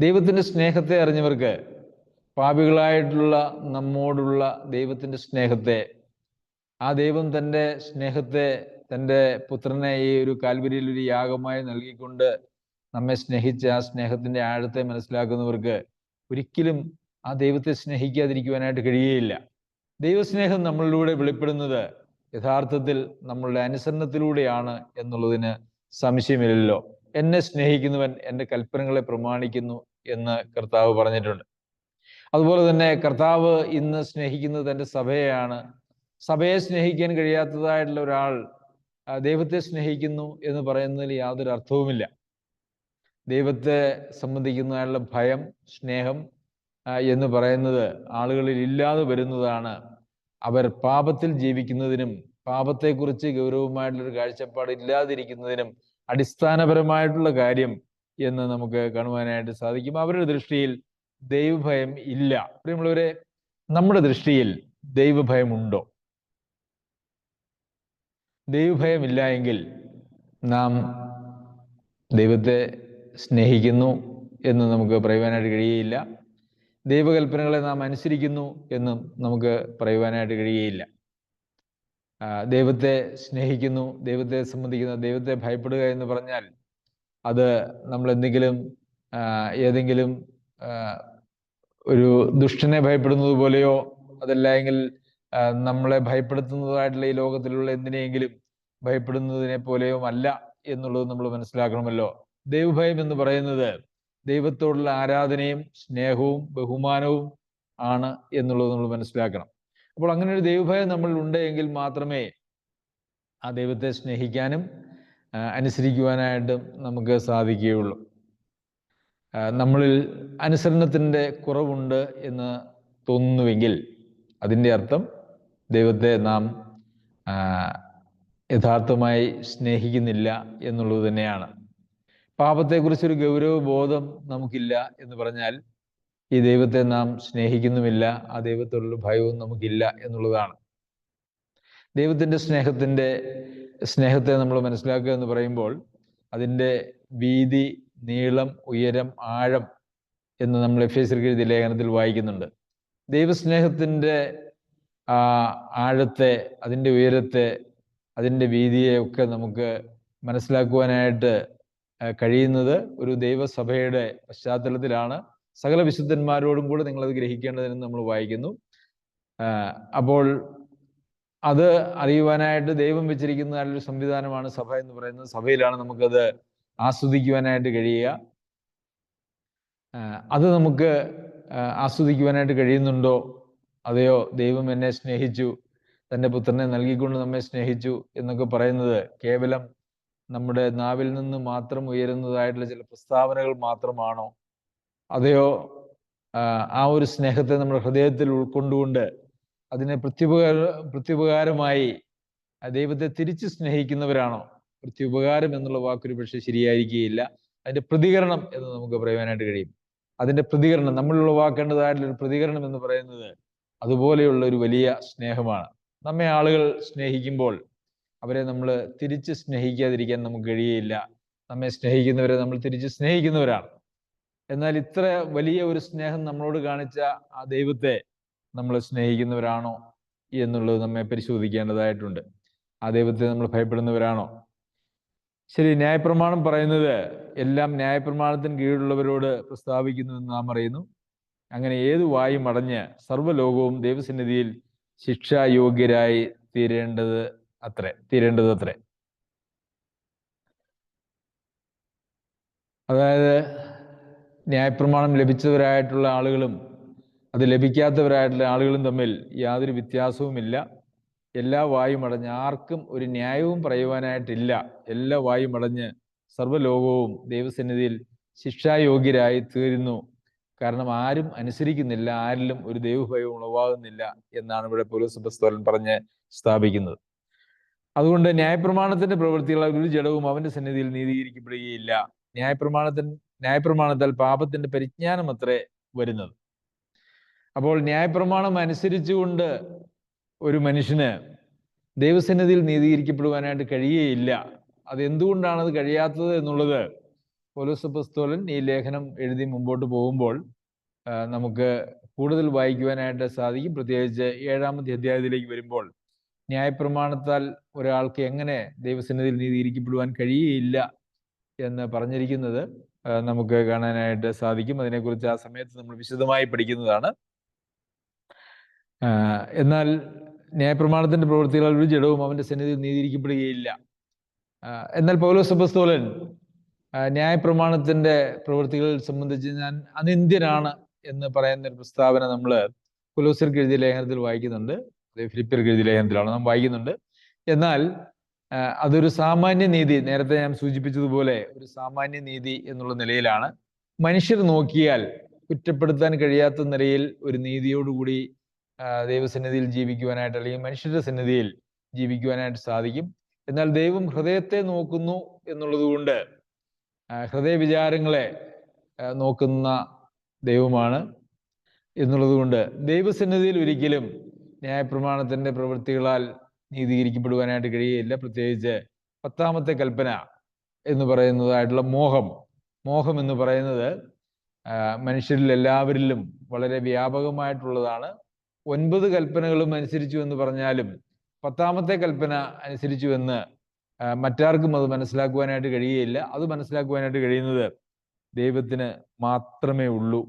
ദൈവത്തിന്റെ സ്നേഹത്തെ അറിഞ്ഞവർക്ക് പാപികളായിട്ടുള്ള നമ്മോടുള്ള ദൈവത്തിന്റെ സ്നേഹത്തെ ആ ദൈവം തന്റെ സ്നേഹത്തെ തന്റെ പുത്രനെ ഈ ഒരു കാൽവരിയിൽ ഒരു യാഗമായി നൽകിക്കൊണ്ട് നമ്മെ സ്നേഹിച്ച ആ സ്നേഹത്തിന്റെ ആഴത്തെ മനസ്സിലാക്കുന്നവർക്ക് ഒരിക്കലും ആ ദൈവത്തെ സ്നേഹിക്കാതിരിക്കുവാനായിട്ട് കഴിയുകയില്ല. ദൈവസ്നേഹം നമ്മളിലൂടെ വെളിപ്പെടുന്നത് യഥാർത്ഥത്തിൽ നമ്മളുടെ അനുസരണത്തിലൂടെയാണ് എന്നുള്ളതിന് സംശയമില്ലല്ലോ. എന്നെ സ്നേഹിക്കുന്നവൻ എന്റെ കൽപ്പനകളെ പ്രമാണിക്കുന്നു എന്ന് കർത്താവ് പറഞ്ഞിട്ടുണ്ട്. അതുപോലെ തന്നെ കർത്താവ് ഇന്ന് സ്നേഹിക്കുന്നത് തന്റെ സഭയെയാണ്. സഭയെ സ്നേഹിക്കാൻ കഴിയാത്തതായിട്ടുള്ള ഒരാൾ ദൈവത്തെ സ്നേഹിക്കുന്നു എന്ന് പറയുന്നതിൽ യാതൊരു അർത്ഥവുമില്ല. ദൈവത്തെ സംബന്ധിക്കുന്നതായുള്ള ഭയം സ്നേഹം എന്ന് പറയുന്നത് ആളുകളിൽ ഇല്ലാതെ വരുന്നതാണ്. അവർ പാപത്തിൽ ജീവിക്കുന്നതിനും പാപത്തെക്കുറിച്ച് ഗൗരവമായിട്ടുള്ള ഒരു കാഴ്ചപ്പാട് ഇല്ലാതിരിക്കുന്നതിനും അടിസ്ഥാനപരമായിട്ടുള്ള കാര്യം എന്ന് നമുക്ക് കാണുവാനായിട്ട് സാധിക്കും. അവരുടെ ദൃഷ്ടിയിൽ ദൈവഭയം ഇല്ല. പ്രിയമുള്ളവരെ നമ്മുടെ ദൃഷ്ടിയിൽ ദൈവഭയം ഉണ്ടോ? ദൈവഭയമില്ല എങ്കിൽ നാം ദൈവത്തെ സ്നേഹിക്കുന്നു എന്ന് നമുക്ക് പറയുവാനായിട്ട് കഴിയുകയില്ല. ദൈവകൽപ്പനകളെ നാം അനുസരിക്കുന്നു എന്നും നമുക്ക് പറയുവാനായിട്ട് കഴിയുകയില്ല. ദൈവത്തെ സ്നേഹിക്കുന്നു ദൈവത്തെ സംബന്ധിക്കുന്ന ദൈവത്തെ ഭയപ്പെടുക എന്ന് പറഞ്ഞാൽ അത് നമ്മൾ എന്തെങ്കിലും ഏതെങ്കിലും ഒരു ദുഷ്ടനെ ഭയപ്പെടുന്നത് പോലെയോ അതല്ല എങ്കിൽ നമ്മളെ ഭയപ്പെടുത്തുന്നതായിട്ടുള്ള ഈ ലോകത്തിലുള്ള എന്തിനെയെങ്കിലും ഭയപ്പെടുന്നതിനെ പോലെയോ അല്ല എന്നുള്ളത് നമ്മൾ മനസ്സിലാക്കണമല്ലോ. ദൈവഭയം എന്ന് പറയുന്നത് ദൈവത്തോടുള്ള ആരാധനയും സ്നേഹവും ബഹുമാനവും ആണ് എന്നുള്ളത് നമ്മൾ മനസ്സിലാക്കണം. അപ്പോൾ അങ്ങനെ ഒരു ദൈവഭയം നമ്മൾ ഉണ്ട് എങ്കിൽ മാത്രമേ ആ ദൈവത്തെ സ്നേഹിക്കാനും അനുസരിക്കുവാനായിട്ടും നമുക്ക് സാധിക്കുകയുള്ളൂ. നമ്മളിൽ അനുസരണത്തിന്റെ കുറവുണ്ട് എന്ന് തോന്നുന്നുവെങ്കിൽ അതിന്റെ അർത്ഥം ദൈവത്തെ നാം യഥാർത്ഥമായി സ്നേഹിക്കുന്നില്ല എന്നുള്ളത് തന്നെയാണ്. പാപത്തെക്കുറിച്ചൊരു ഗൗരവബോധം നമുക്കില്ല എന്ന് പറഞ്ഞാൽ ഈ ദൈവത്തെ നാം സ്നേഹിക്കുന്നുമില്ല ആ ദൈവത്തോടുള്ള ഭയവും നമുക്കില്ല എന്നുള്ളതാണ്. ദൈവത്തിന്റെ സ്നേഹത്തിന്റെ സ്നേഹത്തെ നമ്മൾ മനസ്സിലാക്കുക എന്ന് പറയുമ്പോൾ അതിന്റെ വീതി നീളം ഉയരം ആഴം എന്ന് നമ്മൾ എഫ് എസ് എഴുതിയ ലേഖനത്തിൽ വായിക്കുന്നുണ്ട്. ദൈവസ്നേഹത്തിന്റെ ആഴത്തെ അതിന്റെ ഉയരത്തെ അതിന്റെ വീതിയെ ഒക്കെ നമുക്ക് മനസ്സിലാക്കുവാനായിട്ട് കഴിയുന്നത് ഒരു ദൈവസഭയുടെ പശ്ചാത്തലത്തിലാണ്. സകല വിശുദ്ധന്മാരോടും കൂടെ നിങ്ങളത് ഗ്രഹിക്കേണ്ടതെന്ന് നമ്മൾ വായിക്കുന്നു. അപ്പോൾ അത് അറിയുവാനായിട്ട് ദൈവം വെച്ചിരിക്കുന്ന നല്ലൊരു സംവിധാനമാണ് സഭ എന്ന് പറയുന്നത്. സഭയിലാണ് നമുക്കത് ആസ്വദിക്കുവാനായിട്ട് കഴിയുക. അത് നമുക്ക് ആസ്വദിക്കുവാനായിട്ട് കഴിയുന്നുണ്ടോ? അതെയോ? ദൈവം എന്നെ സ്നേഹിച്ചു. തന്റെ പുത്രനെ നൽകിക്കൊണ്ട് നമ്മെ സ്നേഹിച്ചു എന്നൊക്കെ പറയുന്നത് കേവലം നമ്മുടെ നാവിൽ നിന്ന് മാത്രം ഉയരുന്നതായിട്ടുള്ള ചില പ്രസ്താവനകൾ മാത്രമാണോ? അതെയോ? ആ, ഒരു സ്നേഹത്തെ നമ്മുടെ ഹൃദയത്തിൽ ഉൾക്കൊണ്ടുകൊണ്ട് അതിനെ പ്രത്യുപകാര പ്രത്യുപകാരമായി ദൈവത്തെ തിരിച്ച് സ്നേഹിക്കുന്നവരാണോ? പ്രത്യുപകാരം എന്നുള്ള വാക്കൊരു പക്ഷേ ശരിയായിരിക്കുകയില്ല. അതിന്റെ പ്രതികരണം എന്ന് നമുക്ക് പറയുവാനായിട്ട് കഴിയും. അതിന്റെ പ്രതികരണം നമ്മൾ ഉളവാക്കേണ്ടതായിട്ടുള്ള ഒരു പ്രതികരണം എന്ന് പറയുന്നത് അതുപോലെയുള്ള ഒരു വലിയ സ്നേഹമാണ്. നമ്മെ ആളുകൾ സ്നേഹിക്കുമ്പോൾ അവരെ നമ്മൾ തിരിച്ച് സ്നേഹിക്കാതിരിക്കാൻ നമുക്ക് കഴിയുകയില്ല. നമ്മെ സ്നേഹിക്കുന്നവരെ നമ്മൾ തിരിച്ച് സ്നേഹിക്കുന്നവരാണ്. എന്നാൽ ഇത്ര വലിയ ഒരു സ്നേഹം നമ്മളോട് കാണിച്ച ആ ദൈവത്തെ നമ്മൾ സ്നേഹിക്കുന്നവരാണോ എന്നുള്ളത് നമ്മെ പരിശോധിക്കേണ്ടതായിട്ടുണ്ട്. ആ ദൈവത്തെ നമ്മൾ ഭയപ്പെടുന്നവരാണോ? ശരി ന്യായപ്രമാണം പറയുന്നത് എല്ലാം ന്യായപ്രമാണത്തിന് കീഴിലുള്ളവരോട് പ്രസ്താവിക്കുന്നു എന്ന് നാം അറിയുന്നു. അങ്ങനെ ഏത് വായും അടഞ്ഞ് സർവലോകവും ദൈവസന്നിധിയിൽ ശിക്ഷായോഗ്യരായി തീരേണ്ടത് അത്രേ തീരേണ്ടത് അത്രേ. അതായത് ന്യായപ്രമാണം ലഭിച്ചവരായിട്ടുള്ള ആളുകളും അത് ലഭിക്കാത്തവരായിട്ടുള്ള ആളുകളും തമ്മിൽ യാതൊരു വ്യത്യാസവുമില്ല. എല്ലാ വായും അടഞ്ഞ് ആർക്കും ഒരു ന്യായവും പറയുവാനായിട്ടില്ല. എല്ലാ വായും അടഞ്ഞ് സർവലോകവും ദൈവസന്നിധിയിൽ ശിക്ഷായോഗ്യരായി തീരുന്നു. കാരണം ആരും അനുസരിക്കുന്നില്ല ആരിലും ഒരു ദൈവഭയവും ഉളവാകുന്നില്ല എന്നാണ് ഇവിടെ പോലീസ് പുസ്തകൻ പറഞ്ഞ് സ്ഥാപിക്കുന്നത്. അതുകൊണ്ട് ന്യായപ്രമാണത്തിന്റെ പ്രവൃത്തികളാൽ ഒരു ജഡവും അവന്റെ സന്നിധിയിൽ നീതീകരിക്കപ്പെടുകയില്ല. ന്യായപ്രമാണത്തിന് ന്യായപ്രമാണത്താൽ പാപത്തിന്റെ പരിജ്ഞാനം അത്രേ വരുന്നത്. അപ്പോൾ ന്യായപ്രമാണം അനുസരിച്ചുകൊണ്ട് ഒരു മനുഷ്യന് ദൈവസന്നിധിയിൽ നീതീകരിക്കപ്പെടുവാനായിട്ട് കഴിയുകയില്ല അത് എന്തുകൊണ്ടാണ് അത് കഴിയാത്തത് എന്നുള്ളത് പോലോസപ്പസ്തോലൻ ഈ ലേഖനം എഴുതി മുമ്പോട്ട് പോകുമ്പോൾ നമുക്ക് കൂടുതൽ വായിക്കുവാനായിട്ട് സാധിക്കും. പ്രത്യേകിച്ച് ഏഴാമത്തെ അധ്യായത്തിലേക്ക് വരുമ്പോൾ ന്യായപ്രമാണത്താൽ ഒരാൾക്ക് എങ്ങനെ ദൈവസന്നിധിയിൽ നീതീകരിക്കപ്പെടുവാൻ കഴിയുകയില്ല എന്ന് പറഞ്ഞിരിക്കുന്നത് നമുക്ക് കാണാനായിട്ട് സാധിക്കും. അതിനെക്കുറിച്ച് ആ സമയത്ത് നമ്മൾ വിശദമായി പഠിക്കുന്നതാണ്. എന്നാൽ ന്യായപ്രമാണത്തിന്റെ പ്രവൃത്തികളാൽ ഒരു ജഡവും അവന്റെ സന്നിധിയിൽ നീതിയിരിക്കപ്പെടുകയില്ല. എന്നാൽ പൗലോസ് അപ്പസ്തോലൻ ആ, ന്യായപ്രമാണത്തിന്റെ പ്രവൃത്തികൾ സംബന്ധിച്ച് ഞാൻ അനിന്ത്യനാണ് എന്ന് പറയുന്ന ഒരു പ്രസ്താവന നമ്മൾ പുലോസർക്ക് എഴുതിയ ലേഖനത്തിൽ വായിക്കുന്നുണ്ട്. അത് ഫിലിപ്പിയർക്ക് എഴുതിയ ലേഖനത്തിലാണ് നാം വായിക്കുന്നുണ്ട്. എന്നാൽ അതൊരു സാമാന്യ നീതി. നേരത്തെ ഞാൻ സൂചിപ്പിച്ചതുപോലെ ഒരു സാമാന്യ നീതി എന്നുള്ള നിലയിലാണ്. മനുഷ്യർ നോക്കിയാൽ കുറ്റപ്പെടുത്താൻ കഴിയാത്ത നിലയിൽ ഒരു നീതിയോടുകൂടി ദൈവസന്നിധിയിൽ ജീവിക്കുവാനായിട്ട് അല്ലെങ്കിൽ മനുഷ്യരുടെ സന്നിധിയിൽ ജീവിക്കുവാനായിട്ട് സാധിക്കും. എന്നാൽ ദൈവം ഹൃദയത്തെ നോക്കുന്നു എന്നുള്ളത് കൊണ്ട് ഹൃദയ വിചാരങ്ങളെ നോക്കുന്ന ദൈവമാണ് എന്നുള്ളത് കൊണ്ട് ദൈവസന്നിധിയിൽ ഒരിക്കലും ന്യായപ്രമാണത്തിന്റെ പ്രവൃത്തികളാൽ നീതീകരിക്കപ്പെടുവാനായിട്ട് കഴിയുകയില്ല പ്രത്യേകിച്ച് പത്താമത്തെ കൽപ്പന എന്ന് പറയുന്നതായിട്ടുള്ള മോഹം. മോഹം എന്ന് പറയുന്നത് മനുഷ്യരിൽ എല്ലാവരിലും വളരെ വ്യാപകമായിട്ടുള്ളതാണ്. ഒൻപത് കൽപ്പനകളും അനുസരിച്ചു എന്ന് പറഞ്ഞാലും പത്താമത്തെ കൽപ്പന അനുസരിച്ചു എന്ന് മറ്റാർക്കും അത് മനസ്സിലാക്കുവാനായിട്ട് കഴിയുകയില്ല അത് മനസ്സിലാക്കുവാനായിട്ട് കഴിയുന്നത് ദൈവത്തിന് മാത്രമേ ഉള്ളൂ.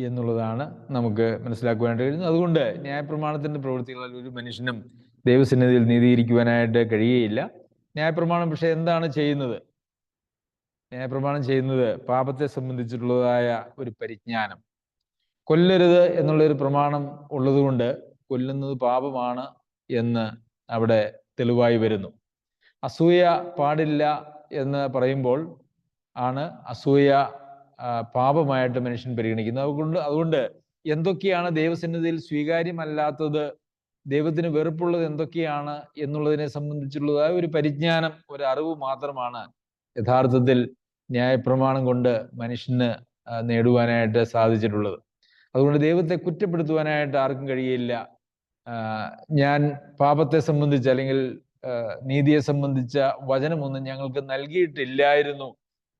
എന്നുള്ളതാണ് നമുക്ക് മനസ്സിലാക്കുവാനായിട്ട് കഴിയുന്നത് അതുകൊണ്ട് ന്യായപ്രമാണത്തിന്റെ പ്രവൃത്തികളാൽ ഒരു മനുഷ്യനും ദൈവസന്നിധിയിൽ നീതിയിരിക്കുവാനായിട്ട് കഴിയുകയില്ല. ന്യായപ്രമാണം പക്ഷെ എന്താണ് ചെയ്യുന്നത്? ന്യായപ്രമാണം ചെയ്യുന്നത് പാപത്തെ സംബന്ധിച്ചിട്ടുള്ളതായ ഒരു പരിജ്ഞാനം. കൊല്ലരുത് എന്നുള്ളൊരു പ്രമാണം ഉള്ളതുകൊണ്ട് കൊല്ലുന്നത് പാപമാണ് എന്ന് അവിടെ തെളിവായി വരുന്നു. അസൂയ പാടില്ല എന്ന് പറയുമ്പോൾ ആണ് അസൂയ പാപമായിട്ട് മനുഷ്യൻ പരിഗണിക്കുന്നത് അതുകൊണ്ട് അതുകൊണ്ട് എന്തൊക്കെയാണ് ദൈവസന്നിധിയിൽ സ്വീകാര്യമല്ലാത്തത്? ദൈവത്തിന് വെറുപ്പുള്ളത് എന്തൊക്കെയാണ് എന്നുള്ളതിനെ സംബന്ധിച്ചുള്ളതായ ഒരു പരിജ്ഞാനം ഒരു അറിവ് മാത്രമാണ് യഥാർത്ഥത്തിൽ ന്യായപ്രമാണം കൊണ്ട് മനുഷ്യന് നേടുവാനായിട്ട് സാധിച്ചിട്ടുള്ളത്. അതുകൊണ്ട് ദൈവത്തെ കുറ്റപ്പെടുത്തുവാനായിട്ട് ആർക്കും കഴിയില്ല. ഞാൻ പാപത്തെ സംബന്ധിച്ച് അല്ലെങ്കിൽ നീതിയെ സംബന്ധിച്ച വചനമൊന്നും ഞങ്ങൾക്ക് നൽകിയിട്ടില്ലായിരുന്നു.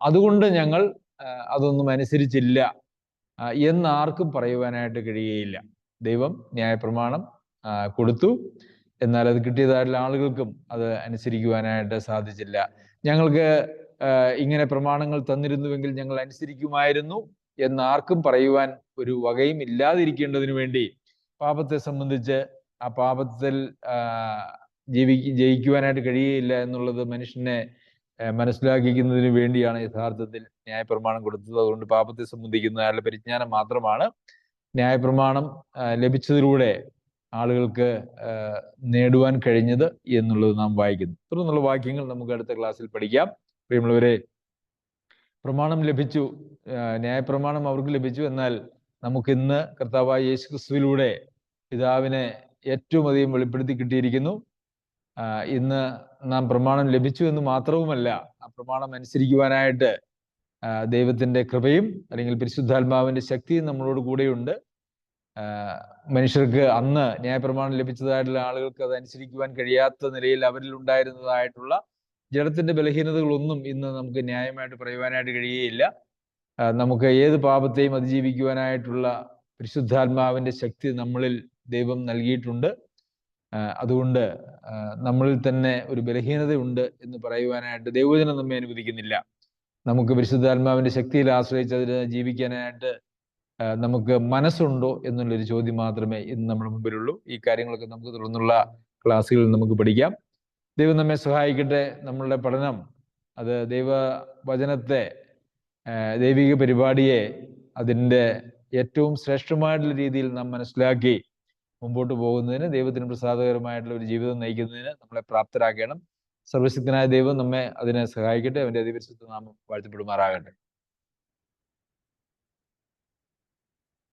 അതുകൊണ്ട് ഞങ്ങൾ അതൊന്നും അനുസരിച്ചില്ല. എന്ന് ആർക്കും പറയുവാനായിട്ട് കഴിയുകയില്ല. ദൈവം ന്യായപ്രമാണം കൊടുത്തു. എന്നാൽ അത് കിട്ടിയതായിട്ടുള്ള ആളുകൾക്കും അത് അനുസരിക്കുവാനായിട്ട് സാധിച്ചില്ല. ഞങ്ങൾക്ക് ഇങ്ങനെ പ്രമാണങ്ങൾ തന്നിരുന്നുവെങ്കിൽ ഞങ്ങൾ അനുസരിക്കുമായിരുന്നു എന്ന് ആർക്കും പറയുവാൻ ഒരു വകയും ഇല്ലാതിരിക്കേണ്ടതിന് വേണ്ടി പാപത്തെ സംബന്ധിച്ച് ആ പാപത്തിൽ ജീവി ജയിക്കുവാനായിട്ട് കഴിയുകയില്ല എന്നുള്ളത് മനുഷ്യനെ മനസ്സിലാക്കിക്കുന്നതിന് വേണ്ടിയാണ് യഥാർത്ഥത്തിൽ ന്യായപ്രമാണം കൊടുത്തത്. അതുകൊണ്ട് പാപത്തെ സംബന്ധിക്കുന്ന അയാളുടെ പരിജ്ഞാനം മാത്രമാണ് ന്യായപ്രമാണം ലഭിച്ചതിലൂടെ ആളുകൾക്ക് നേടുവാൻ കഴിഞ്ഞത് എന്നുള്ളത് നാം വായിക്കുന്നു. തുടർന്നുള്ള വാക്യങ്ങൾ നമുക്ക് അടുത്ത ക്ലാസ്സിൽ പഠിക്കാം. പ്രിയമുള്ളവരെ പ്രമാണം ലഭിച്ചു ന്യായപ്രമാണം അവർക്ക് ലഭിച്ചു. എന്നാൽ നമുക്ക് ഇന്ന് കർത്താവായ യേശു ക്രിസ്തുവിലൂടെ പിതാവിനെ ഏറ്റവും അധികം വെളിപ്പെടുത്തി കിട്ടിയിരിക്കുന്നു. ഇന്ന് നാം പ്രമാണം ലഭിച്ചു എന്ന് മാത്രവുമല്ല ആ പ്രമാണം അനുസരിക്കുവാനായിട്ട് ദൈവത്തിന്റെ കൃപയും അല്ലെങ്കിൽ പരിശുദ്ധാത്മാവിന്റെ ശക്തിയും നമ്മളോട് കൂടെയുണ്ട്. മനുഷ്യർക്ക് അന്ന് ന്യായപ്രമാണം ലഭിച്ചതായിട്ടുള്ള ആളുകൾക്ക് അത് അനുസരിക്കുവാൻ കഴിയാത്ത നിലയിൽ അവരിൽ ഉണ്ടായിരുന്നതായിട്ടുള്ള ജഡത്തിന്റെ ബലഹീനതകളൊന്നും ഇന്ന് നമുക്ക് ന്യായമായിട്ട് പറയുവാനായിട്ട് കഴിയുകയില്ല. നമുക്ക് ഏത് പാപത്തെയും അതിജീവിക്കുവാനായിട്ടുള്ള പരിശുദ്ധാത്മാവിന്റെ ശക്തി നമ്മളിൽ ദൈവം നൽകിയിട്ടുണ്ട്. അതുകൊണ്ട് നമ്മളിൽ തന്നെ ഒരു ബലഹീനതയുണ്ട് എന്ന് പറയുവാനായിട്ട് ദൈവജനം നമ്മെ അനുവദിക്കുന്നില്ല. നമുക്ക് പരിശുദ്ധാത്മാവിന്റെ ശക്തിയിൽ ആശ്രയിച്ച് അതിന് ജീവിക്കാനായിട്ട് നമുക്ക് മനസ്സുണ്ടോ എന്നുള്ളൊരു ചോദ്യം മാത്രമേ ഇന്ന് നമ്മുടെ മുമ്പിലുള്ളൂ. ഈ കാര്യങ്ങളൊക്കെ നമുക്ക് തുടർന്നുള്ള ക്ലാസ്സുകളിൽ നമുക്ക് പഠിക്കാം. ദൈവം നമ്മെ സഹായിക്കട്ടെ. നമ്മളുടെ പഠനം അത് ദൈവ വചനത്തെ ദൈവിക പരിപാടിയെ അതിന്റെ ഏറ്റവും ശ്രേഷ്ഠമായിട്ടുള്ള രീതിയിൽ നാം മനസ്സിലാക്കി മുമ്പോട്ട് പോകുന്നതിന് ദൈവത്തിന് പ്രസാദകരമായിട്ടുള്ള ഒരു ജീവിതം നയിക്കുന്നതിന് നമ്മളെ പ്രാപ്തരാക്കണം. സർവശക്തനായ ദൈവം നമ്മെ അതിനെ സഹായിക്കട്ടെ അവന്റെ അതിപരിശുദ്ധ നാമം വാഴ്ത്തപ്പെടുമാറാകട്ടെ.